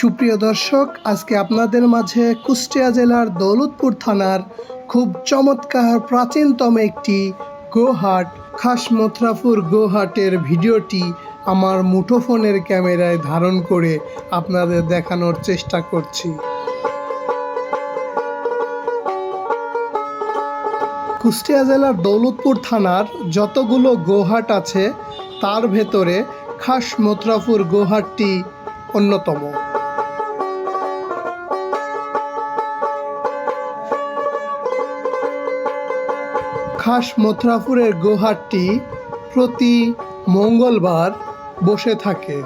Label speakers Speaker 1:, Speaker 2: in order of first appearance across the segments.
Speaker 1: সুপ্রিয় দর্শক, আজকে আপনাদের মাঝে কুষ্টিয়া জেলার দৌলতপুর থানার খুব চমৎকার প্রাচীনতম একটি গোহাট, খাস মথুরাপুর গোহাটের ভিডিওটি আমার মুঠোফোনের ক্যামেরায় ধারণ করে আপনাদের দেখানোর চেষ্টা করছি। কুষ্টিয়া জেলার দৌলতপুর থানার যতগুলো গোহাট আছে, তার ভেতরে খাস মথুরাপুর গোহাটটি অন্যতম। খাস মথুরাপুরের গোহাটটি প্রতি মঙ্গলবার বসে থাকে।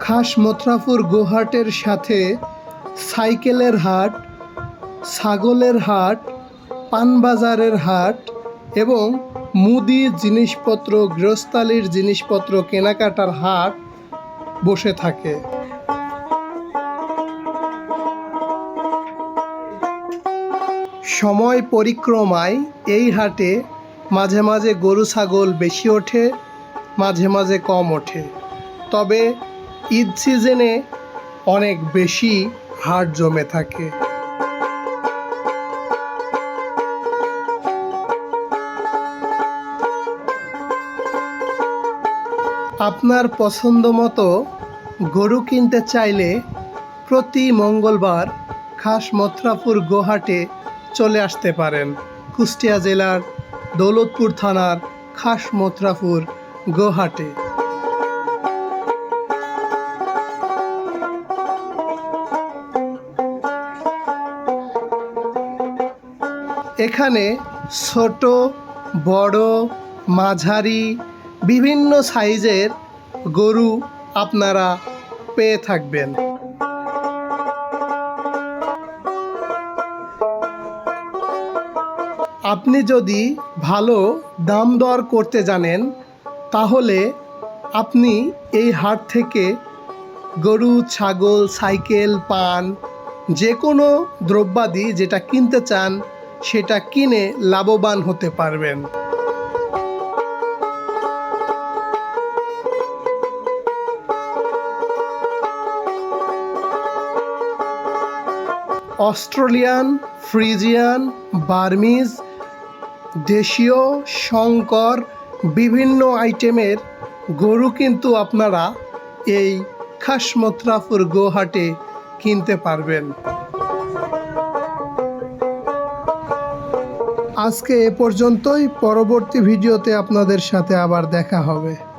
Speaker 1: খাস মথুরাপুর গোহাটের সাথে সাইকেলের হাট, ছাগলের হাট, পানবাজারের হাট এবং মুদি জিনিসপত্র গৃহস্থালির জিনিসপত্র, কেনাকাটার হাট বসে থাকে। সময় পরিক্রমায় এই হাটে মাঝে মাঝে গরু, ছাগল বেশি ওঠে, মাঝে মাঝে কম ওঠে। তবে ঈদ সিজনে অনেক বেশি হাট জমে থাকে। আপনার পছন্দ মতো গরু কিনতে চাইলে প্রতি মঙ্গলবার খাস মথুরাপুর গোহাটে চলে আসতে পারেন। কুষ্টিয়া জেলার দৌলতপুর থানার খাস মথুরাপুর গোহাটে। এখানে ছোট, বড়, মাঝারি, বিভিন্ন সাইজের গরু আপনারা পেয়ে থাকবেন। আপনি যদি ভালো দাম দর করতে জানেন, তাহলে আপনি এই হাট থেকে গরু, ছাগল, সাইকেল, পান যে কোনো দ্রব্যাদি যেটা কিনতে চান, সেটা কিনে লাভবান হতে পারবেন। অস্ট্রেলিয়ান, ফ্রিজিয়ান, বার্মিজ দেশীয় শঙ্কর বিভিন্ন আইটেমের গরু কিন্তু আপনারা এই খাসমত্রাপুর গোহাটে কিনতে পারবেন। আজকে এ পর্যন্তই, পরবর্তী ভিডিওতে আপনাদের সাথে আবার দেখা হবে।